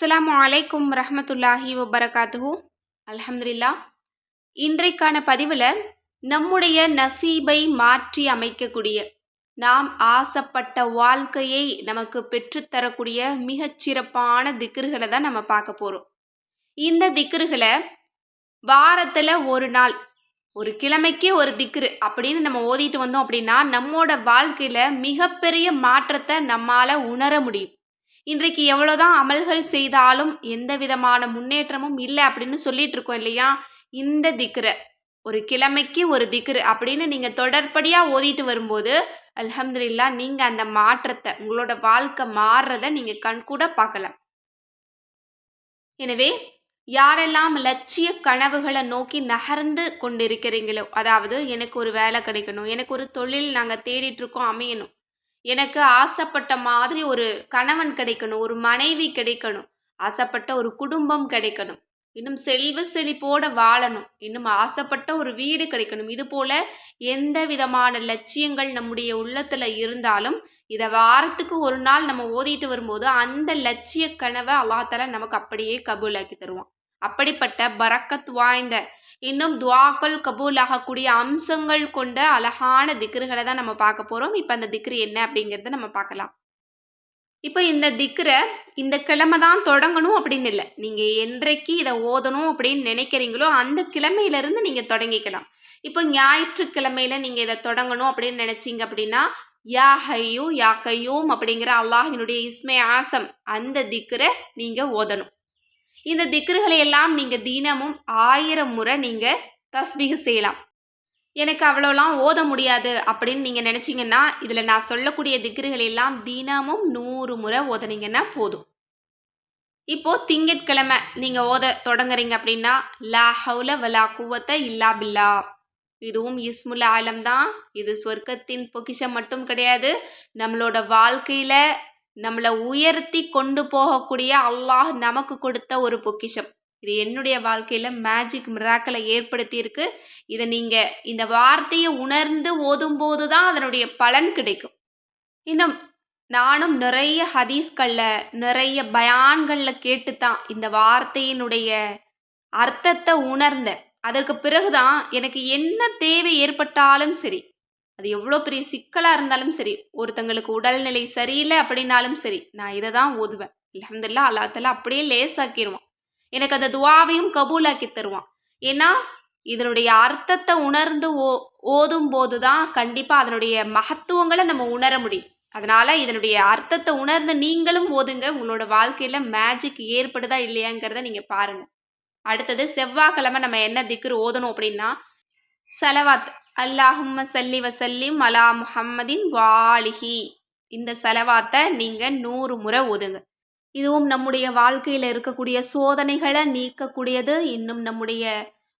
அஸ்லாம் அலைக்கும் ரஹமத்துல்லாஹி வபரகாத்துஹு. அலமதுல்லா இன்றைக்கான பதிவில் நம்முடைய நசீபை மாற்றி அமைக்கக்கூடிய நாம் ஆசைப்பட்ட வாழ்க்கையை நமக்கு பெற்றுத்தரக்கூடிய மிகச்சிறப்பான திக்ருகளை தான் நம்ம பார்க்க போகிறோம் இந்த திக்ருகளை வாரத்தில் ஒரு நாள் ஒரு கிழமைக்கே ஒரு திக்ரு அப்படின்னு நம்ம ஓதிட்டு வந்தோம் அப்படின்னா நம்மோட வாழ்க்கையில் மிகப்பெரிய மாற்றத்தை நம்மால் உணர முடியும். இன்றைக்கு எவ்வளோதான் அமல்கள் செய்தாலும் எந்த விதமான முன்னேற்றமும் இல்லை அப்படின்னு சொல்லிட்டு இருக்கோம் இல்லையா? இந்த திக்ரை. ஒரு கிழமைக்கு ஒரு திக்ரு அப்படின்னு நீங்கள் தொடர்படியாக ஓதிட்டு வரும்போது அலமதுல்லா நீங்கள் அந்த மாற்றத்தை உங்களோட வாழ்க்கை மாறுறத நீங்கள் கண்கூட பார்க்கலாம். எனவே யாரெல்லாம் லட்சிய கனவுகளை நோக்கி நகர்ந்து கொண்டிருக்கிறீங்களோ அதாவது எனக்கு ஒரு வேலை கிடைக்கணும் எனக்கு ஒரு தொழில் நாங்கள் தேடிட்டு இருக்கோம் அமையணும் எனக்கு ஆசைப்பட்ட மாதிரி ஒரு கணவன் கிடைக்கணும் ஒரு மனைவி கிடைக்கணும் ஆசைப்பட்ட ஒரு குடும்பம் கிடைக்கணும் இன்னும் செல்வ செழிப்போட வாழணும் இன்னும் ஆசைப்பட்ட ஒரு வீடு கிடைக்கணும். இது போல எந்த விதமான லட்சியங்கள் நம்முடைய உள்ளத்துல இருந்தாலும் இதை வாரத்துக்கு ஒரு நாள் நம்ம ஓதிட்டு வரும்போது அந்த லட்சிய கனவை அல்லாத்தால நமக்கு அப்படியே கபூலாக்கி தருவான். அப்படிப்பட்ட பறக்கத் வாய்ந்த இன்னும் துவாக்கள் கபூல் ஆகக்கூடிய அம்சங்கள் கொண்ட அழகான திக்ருகளை தான் நம்ம பார்க்க போகிறோம் இப்போ அந்த திக்ரு என்ன அப்படிங்கிறத நம்ம பார்க்கலாம். இப்போ இந்த திக்ரை இந்த கிழமை தான் தொடங்கணும் அப்படின்னு இல்லை. நீங்கள் என்றைக்கு இதை ஓதணும் அப்படின்னு நினைக்கிறீங்களோ அந்த கிழமையிலேருந்து நீங்கள் தொடங்கிக்கலாம். இப்போ ஞாயிற்றுக்கிழமையில நீங்கள் இதை தொடங்கணும் அப்படின்னு நினச்சிங்க அப்படின்னா யா ஹையூ யா கையூம் அப்படிங்கிற அல்லாஹினுடைய இஸ்மே ஆசம் அந்த திக்ரை நீங்கள் ஓதணும். இந்த திக்ருகளை எல்லாம் நீங்கள் தினமும் ஆயிரம் முறை நீங்கள் தஸ்பீக செய்யலாம். எனக்கு அவ்வளோலாம் ஓத முடியாது அப்படின்னு நீங்கள் நினச்சிங்கன்னா இதில் நான் சொல்லக்கூடிய திக்ருகள் எல்லாம் தினமும் நூறு முறை ஓதனீங்கன்னா போதும். இப்போது திங்கட்கிழமை நீங்கள் ஓத தொடங்குறீங்க அப்படின்னா லா ஹவுல வலா குவத்தை இல்லா பில்லா. இதுவும் இஸ்முல் ஆலம் தான். இது சொர்க்கத்தின் பொக்கிஷம் மட்டும் கிடையாது. நம்மளோட வாழ்க்கையில் நம்மளை உயர்த்தி கொண்டு போகக்கூடிய அல்லாஹ் நமக்கு கொடுத்த ஒரு பொக்கிஷம். இது என்னுடைய வாழ்க்கையில் மேஜிக் மிராக்களை ஏற்படுத்தியிருக்கு. இதை நீங்கள் இந்த வார்த்தையை உணர்ந்து ஓதும்போது தான் அதனுடைய பலன் கிடைக்கும். இன்னும் நானும் நிறைய ஹதீஸ்களில் நிறைய பயான்களில் கேட்டு தான் இந்த வார்த்தையினுடைய அர்த்தத்தை உணர்ந்தேன். அதற்கு பிறகுதான் எனக்கு என்ன தேவை ஏற்பட்டாலும் சரி அது எவ்வளோ பெரிய சிக்கலாக இருந்தாலும் சரி ஒருத்தங்களுக்கு உடல்நிலை சரியில்லை அப்படின்னாலும் சரி நான் இதை தான் ஓதுவேன். அலமதுல்லா அல்லாத்தல்லா அப்படியே லேசாக்கிடுவான் எனக்கு அந்த துவாவையும் கபூலாக்கி தருவான். ஏன்னா இதனுடைய அர்த்தத்தை உணர்ந்து ஓ ஓதும் போது தான் கண்டிப்பாக அதனுடைய மகத்துவங்களை நம்ம உணர முடியும். அதனால் இதனுடைய அர்த்தத்தை உணர்ந்து நீங்களும் ஓதுங்க. உங்களோட வாழ்க்கையில் மேஜிக் ஏற்படுதா இல்லையாங்கிறத நீங்கள் பாருங்கள் அடுத்தது செவ்வாய்க்கிழமை நம்ம என்ன திக்ரு ஓதணும் அப்படின்னா செலவாத் அல்லாஹும்ம சல்லி வசல்லிம் அலா முஹம்மதின் வாலிஹி. இந்த செலவாத்தை நீங்கள் நூறு முறை ஒதுங்க. இதுவும் நம்முடைய வாழ்க்கையில் இருக்கக்கூடிய சோதனைகளை நீக்கக்கூடியது இன்னும் நம்முடைய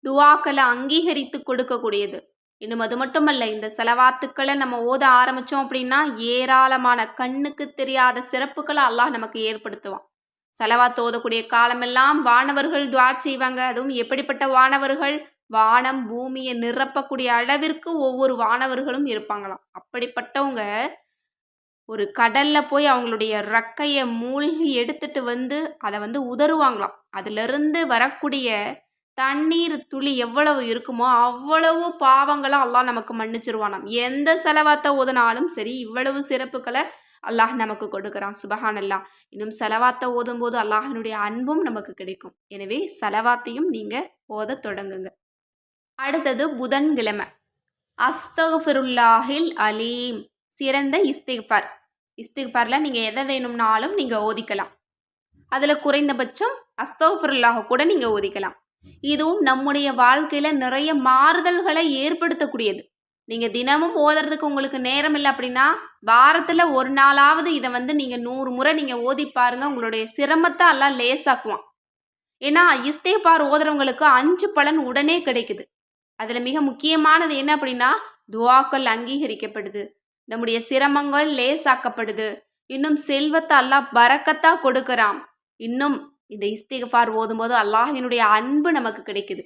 துவாக்களை அங்கீகரித்து கொடுக்கக்கூடியது. இன்னும் அது மட்டுமல்ல இந்த செலவாத்துக்களை நம்ம ஓத ஆரம்பித்தோம் அப்படின்னா ஏராளமான கண்ணுக்கு தெரியாத சிறப்புகளை அல்லாஹ் நமக்கு ஏற்படுத்துவான். செலவாத்து ஓதக்கூடிய காலமெல்லாம் வானவர்கள் துவா செய்வாங்க. அதுவும் எப்படிப்பட்ட வானவர்கள்? வானம் பூமியை நிரப்பக்கூடிய அளவிற்கு ஒவ்வொரு வானவர்களும் இருப்பாங்களாம். அப்படிப்பட்டவங்க ஒரு கடல்ல போய் அவங்களுடைய ரக்கையை மூழ்கி எடுத்துட்டு வந்து அதை வந்து உதறுவாங்களாம். அதிலிருந்து வரக்கூடிய தண்ணீர் துளி எவ்வளவு இருக்குமோ அவ்வளவு பாவங்களை அல்லாஹ் நமக்கு மன்னிச்சிருவானாம். எந்த செலவாத்தை ஓதுனாலும் சரி இவ்வளவு சிறப்புகளை அல்லாஹ் நமக்கு கொடுக்குறான். சுபஹான் அல்லாஹ் இன்னும் செலவாத்தை ஓதும் போது அல்லாஹினுடைய அன்பும் நமக்கு கிடைக்கும். எனவே செலவாத்தையும் நீங்கள் ஓத தொடங்குங்க. அடுத்தது புதன்கிழமை. அஸ்தகுஃபிருல்லாஹில் அலீம். சிறந்த இஸ்திஃபார் இஸ்திஃபாரில் நீங்கள் எதை வேணும்னாலும் நீங்கள் ஓதிக்கலாம். அதில் குறைந்தபட்சம் அஸ்தோஃபருல்லாக கூட நீங்கள் ஓதிக்கலாம். இதுவும் நம்முடைய வாழ்க்கையில் நிறைய மாறுதல்களை ஏற்படுத்தக்கூடியது. நீங்கள் தினமும் ஓதுறதுக்கு உங்களுக்கு நேரம் இல்லை அப்படின்னா வாரத்தில் ஒரு நாளாவது இதை வந்து நீங்கள் நூறு முறை நீங்கள் ஓதி பாருங்க. உங்களுடைய சிரமத்தை எல்லாம் லேசாக்குவான். ஏன்னா இஸ்தேபார் ஓதுறவங்களுக்கு அஞ்சு பலன் உடனே கிடைக்குது. அதில் மிக முக்கியமானது என்ன அப்படின்னா துவாக்கள் அங்கீகரிக்கப்படுது. நம்முடைய சிரமங்கள் லேசாக்கப்படுது. இன்னும் செல்வத்தை அல்லாஹ் பறக்கத்தா கொடுக்குறான். இன்னும் இந்த இஸ்திகஃபார் ஓதும்போது அல்லாஹினுடைய அன்பு நமக்கு கிடைக்குது.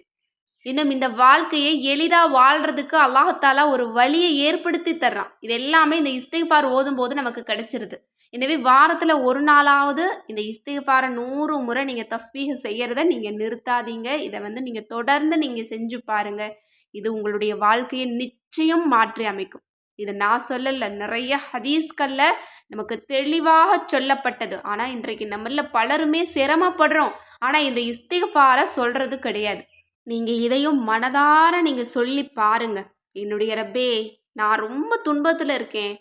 இன்னும் இந்த வாழ்க்கையை எளிதாக வாழ்கிறதுக்கு அல்லாஹத்தாலா ஒரு வழியை ஏற்படுத்தி தர்றான். இது எல்லாமே இந்த இஸ்திஃபார் ஓதும்போது நமக்கு கிடைச்சிருது. எனவே வாரத்தில் ஒரு நாளாவது இந்த இஸ்திஃபாரை நூறு முறை நீங்கள் தஸ்பீக செய்கிறத நீங்கள் நிறுத்தாதீங்க. இதை வந்து நீங்கள் தொடர்ந்து நீங்கள் செஞ்சு பாருங்கள் இது உங்களுடைய வாழ்க்கையை நிச்சயம் மாற்றி அமைக்கும். இது நான் சொல்லலை நிறைய ஹதீஸ்களில் நமக்கு தெளிவாக சொல்லப்பட்டது. ஆனால் இன்றைக்கு நம்மள பலருமே சிரமப்படுறோம். ஆனால் இந்த இஸ்திஃபாரை சொல்கிறது கிடையாது. நீங்கள் இதையும் மனதார நீங்கள் சொல்லி பாருங்க. என்னுடைய ரப்பே நான் ரொம்ப துன்பத்தில் இருக்கேன்.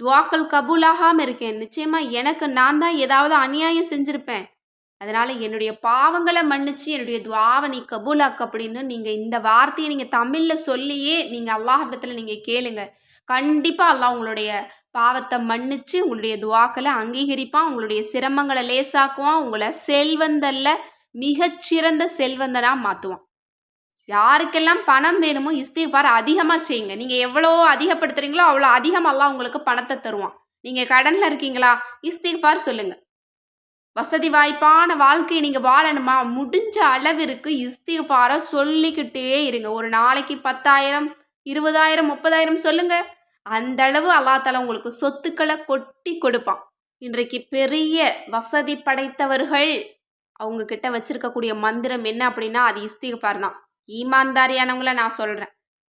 துவாக்கள் கபூலாகாமல் இருக்கேன். நிச்சயமாக எனக்கு நான் தான் ஏதாவது அநியாயம் செஞ்சுருப்பேன். அதனால் என்னுடைய பாவங்களை மன்னிச்சு என்னுடைய துவாவை நீ கபூலாக்கு அப்படின்னு நீங்கள் இந்த வார்த்தையை நீங்கள் தமிழில் சொல்லியே நீங்கள் அல்லாஹிடத்தில் நீங்கள் கேளுங்க. கண்டிப்பாக அல்லாஹ் உங்களுடைய பாவத்தை மன்னிச்சு உங்களுடைய துவாக்களை அங்கீகரிப்பான் உங்களுடைய சிரமங்களை லேசாக்குவான் உங்களை செல்வந்தல்ல மிகச்சிறந்த செல்வந்தனாக மாற்றுவான் யாருக்கெல்லாம் பணம் வேணுமோ இஸ்திஃபார் அதிகமாக செய்யுங்க. நீங்கள் எவ்வளோ அதிகப்படுத்துறீங்களோ அவ்வளோ அதிகமெல்லாம் உங்களுக்கு பணத்தை தருவான். நீங்கள் கடனில் இருக்கீங்களா? இஸ்திஃபார் சொல்லுங்கள் வசதி வாய்ப்பான வாழ்க்கையை நீங்கள் வாழணுமா? முடிஞ்ச அளவிற்கு இஸ்திஃபாரை சொல்லிக்கிட்டே இருங்க. ஒரு நாளைக்கு பத்தாயிரம் இருபதாயிரம் முப்பதாயிரம் சொல்லுங்கள் அந்த அளவு அல்லா உங்களுக்கு சொத்துக்களை கொட்டி கொடுப்பான். இன்றைக்கு பெரிய வசதி படைத்தவர்கள் அவங்க கிட்ட வச்சிருக்கக்கூடிய மந்திரம் என்ன அப்படின்னா அது இஸ்திகபார் தான். ஈமான்தாரியானவங்கள நான் சொல்கிறேன்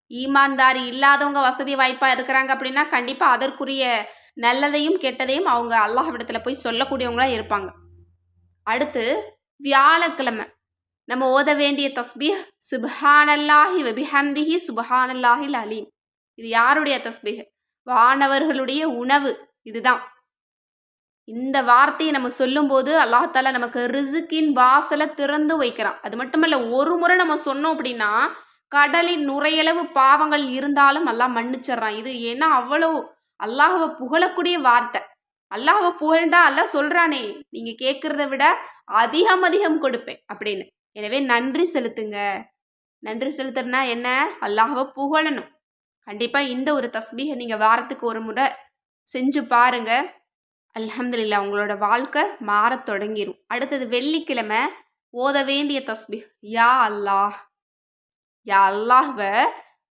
ஈமான்தாரி இல்லாதவங்க வசதி வாய்ப்பாக இருக்கிறாங்க அப்படின்னா கண்டிப்பாக அதற்குரிய நல்லதையும் கெட்டதையும் அவங்க அல்லாஹ்விடத்தில் போய் சொல்லக்கூடியவங்களாக இருப்பாங்க. அடுத்து வியாழக்கிழமை. நம்ம ஓத வேண்டிய தஸ்பீஹ் சுபஹானல்லாஹி வபிஹந்திஹி சுபஹானல்லாஹில் அலீம். இது யாருடைய தஸ்பீஹ்? வானவர்களுடைய உணவு. இதுதான். இந்த வார்த்தையை நம்ம சொல்லும்போது அல்லாஹால நமக்கு ரிசுக்கின் வாசலை திறந்து வைக்கிறான். அது மட்டுமல்ல ஒரு முறை நம்ம சொன்னோம் அப்படின்னா கடலின் நுரையளவு பாவங்கள் இருந்தாலும் எல்லாம் மன்னிச்சிட்றான். இது ஏன்னா அவ்வளோ அல்லாஹவை புகழக்கூடிய வார்த்தை. அல்லாஹவை புகழ்ந்தா அல்லாஹ் சொல்கிறானே நீங்கள் கேட்குறத விட அதிகம் அதிகம் கொடுப்பேன் அப்படின்னு. எனவே நன்றி செலுத்துங்க. நன்றி செலுத்துறனா என்ன? அல்லாஹவை புகழணும். கண்டிப்பாக இந்த ஒரு தஸ்பீகை நீங்கள் வாரத்துக்கு ஒரு முறை செஞ்சு பாருங்கள் அல்ஹம்துலில்லா உங்களோட வாழ்க்கை மாறத் தொடங்கிடும் அடுத்தது வெள்ளிக்கிழமை ஓத வேண்டிய தஸ்பி யா அல்லாஹ். யா அல்லாஹ்வ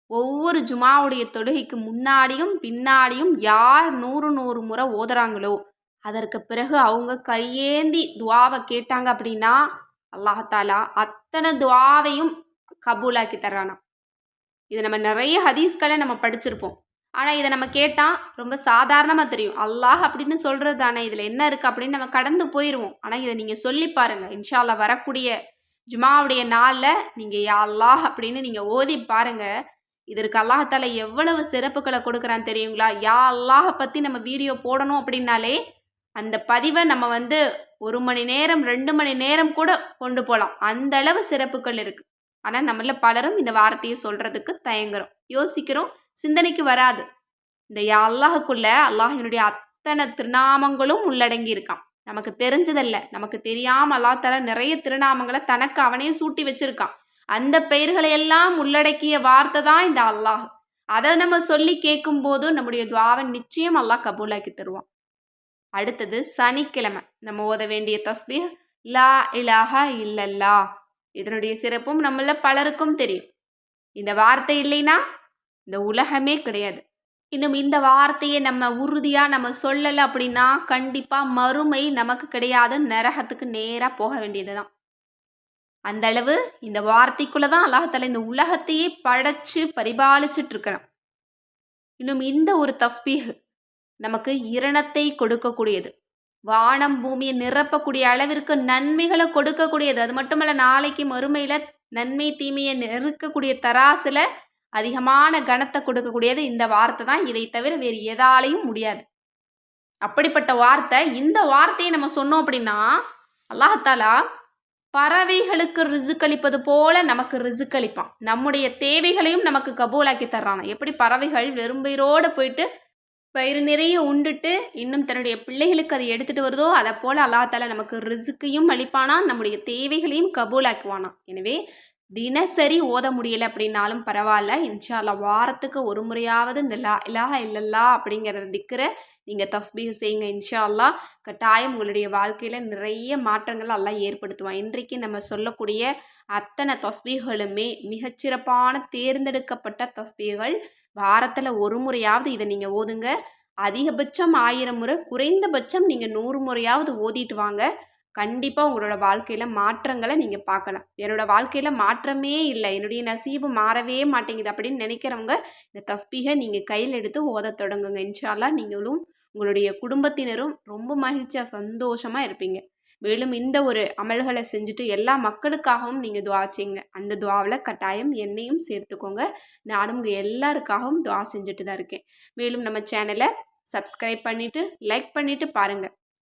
ஒவ்வொரு ஜுமாவுடைய தொழுகைக்கு முன்னாடியும் பின்னாடியும் யார் நூறு நூறு முறை ஓதுறாங்களோ அதற்கு பிறகு அவங்க கையேந்தி துவாவை கேட்டாங்க அப்படின்னா அல்லாஹாலா அத்தனை துவாவையும் கபூலாக்கி தர்றானா இது நம்ம நிறைய ஹதீஸ்களை நம்ம படிச்சிருப்போம். ஆனால் இதை நம்ம கேட்டால் ரொம்ப சாதாரணமாக தெரியும். அல்லாஹ் அப்படின்னு சொல்கிறது தானே இதில் என்ன இருக்குது அப்படின்னு நம்ம கடந்து போயிடுவோம் ஆனால் இதை நீங்கள் சொல்லி பாருங்கள் இன்ஷால்லா வரக்கூடிய ஜுமாவுடைய நாளில் நீங்கள் யா அல்லாஹ் அப்படின்னு நீங்கள் ஓதி பாருங்கள் இதற்கு அல்லாஹால எவ்வளவு சிறப்புகளை கொடுக்குறான்னு தெரியுங்களா? யா அல்லாஹை பற்றி நம்ம வீடியோ போடணும் அப்படின்னாலே அந்த பதிவை நம்ம வந்து ஒரு மணி நேரம் ரெண்டு மணி நேரம் கூட கொண்டு போகலாம் அந்த அளவு சிறப்புகள் இருக்குது ஆனால் நம்மள பலரும் இந்த வார்த்தையை சொல்கிறதுக்கு தயங்குறோம். யோசிக்கிறோம். சிந்தனைக்கு வராது. இந்த அல்லாஹுக்குள்ள அல்லாஹினுடைய அத்தனை திருநாமங்களும் உள்ளடங்கி இருக்கான் நமக்கு தெரிஞ்சதல்ல. நமக்கு தெரியாம அல்லாத்தால நிறைய திருநாமங்களை தனக்கு அவனே சூட்டி வச்சிருக்கான். அந்த பெயர்களை எல்லாம் உள்ளடக்கிய வார்த்தை தான் இந்த அல்லாஹ். அதை நம்ம சொல்லி கேட்கும் போதும் நம்முடைய துவாவன் நிச்சயம் அல்லாஹ் கபூலாக்கி தருவான். அடுத்தது சனிக்கிழமை. நம்ம ஓத வேண்டிய தஸ்பீர் லா இலாஹா இல்லல்லா. இதனுடைய சிறப்பும் நம்மள பலருக்கும் தெரியும். இந்த வார்த்தை இல்லைன்னா இந்த உலகமே கிடையாது. இன்னும் இந்த வார்த்தையை நம்ம உறுதியாக நம்ம சொல்லலை அப்படின்னா கண்டிப்பாக மறுமை நமக்கு கிடையாது நரகத்துக்கு நேராக போக வேண்டியது தான் அந்த அளவு இந்த வார்த்தைக்குள்ளே தான் அல்லாஹால இந்த உலகத்தையே படைச்சு பரிபாலிச்சுட்டு இருக்கிறான். இன்னும் இந்த ஒரு தஸ்பீஹ் நமக்கு இரணத்தை கொடுக்கக்கூடியது. வானம் பூமியை நிரப்பக்கூடிய அளவிற்கு நன்மைகளை கொடுக்கக்கூடியது. அது மட்டுமல்ல நாளைக்கு மறுமையில் நன்மை தீமையை நெருக்கக்கூடிய தராசில் அதிகமான கனத்தை கொடுக்கக்கூடியது இந்த வார்த்தை தான். இதை தவிர வேறு எதாலையும் முடியாது. அப்படிப்பட்ட வார்த்தை இந்த வார்த்தையை நம்ம சொன்னோம் அப்படின்னா அல்லாஹாலா பறவைகளுக்கு ரிசுக்களிப்பது போல நமக்கு ரிசுக்களிப்பான் நம்முடைய தேவைகளையும் நமக்கு கபூலாக்கி தர்றான். எப்படி பறவைகள் வெறும்பயிரோடு போயிட்டு வயிறு நிறைய உண்டுட்டு இன்னும் தன்னுடைய பிள்ளைகளுக்கு அதை எடுத்துகிட்டு வருதோ அதை போல் அல்லாத்தால நமக்கு ரிசுக்கையும் அளிப்பானா நம்முடைய தேவைகளையும் கபூலாக்குவானா. எனவே தினசரி ஓத முடியலை அப்படின்னாலும் பரவாயில்ல. இன்ஷால்லா வாரத்துக்கு ஒரு முறையாவது இந்த லா இலாஹ இல்லல்லா அப்படிங்கிறத திக்கிற நீங்கள் தஸ்பீக செய்யுங்க இன்ஷால்லா கட்டாயம் உங்களுடைய வாழ்க்கையில் நிறைய மாற்றங்கள் எல்லாம் ஏற்படுத்துவான். இன்றைக்கு நம்ம சொல்லக்கூடிய அத்தனை தஸ்பீகளுமே மிகச்சிறப்பான தேர்ந்தெடுக்கப்பட்ட தஸ்பீகள் வாரத்தில் ஒரு முறையாவது இதை நீங்கள் ஓதுங்க. அதிகபட்சம் ஆயிரம் முறை குறைந்தபட்சம் நீங்கள் நூறு முறையாவது ஓதிட்டு வாங்க. கண்டிப்பாக உங்களோட வாழ்க்கையில் மாற்றங்களை நீங்கள் பார்க்கலாம். என்னோடய வாழ்க்கையில் மாற்றமே இல்லை. என்னுடைய நசீபு மாறவே மாட்டேங்குது அப்படின்னு நினைக்கிறவங்க இந்த தஸ்பீகை நீங்கள் கையில் எடுத்து ஓத தொடங்குங்க. இன்ஷால்லா நீங்களும் உங்களுடைய குடும்பத்தினரும் ரொம்ப மகிழ்ச்சியாக சந்தோஷமாக இருப்பீங்க. மேலும் இந்த ஒரு அமல்களை செஞ்சுட்டு எல்லா மக்களுக்காகவும் நீங்கள் துவா செய்யுங்க. அந்த துவாவில் கட்டாயம் என்னையும் சேர்த்துக்கோங்க. நானும் உங்கள் எல்லாருக்காகவும் துவா செஞ்சுட்டு தான் இருக்கேன். மேலும் நம்ம சேனலை சப்ஸ்கிரைப் பண்ணிவிட்டு லைக் பண்ணிவிட்டு பாருங்கள்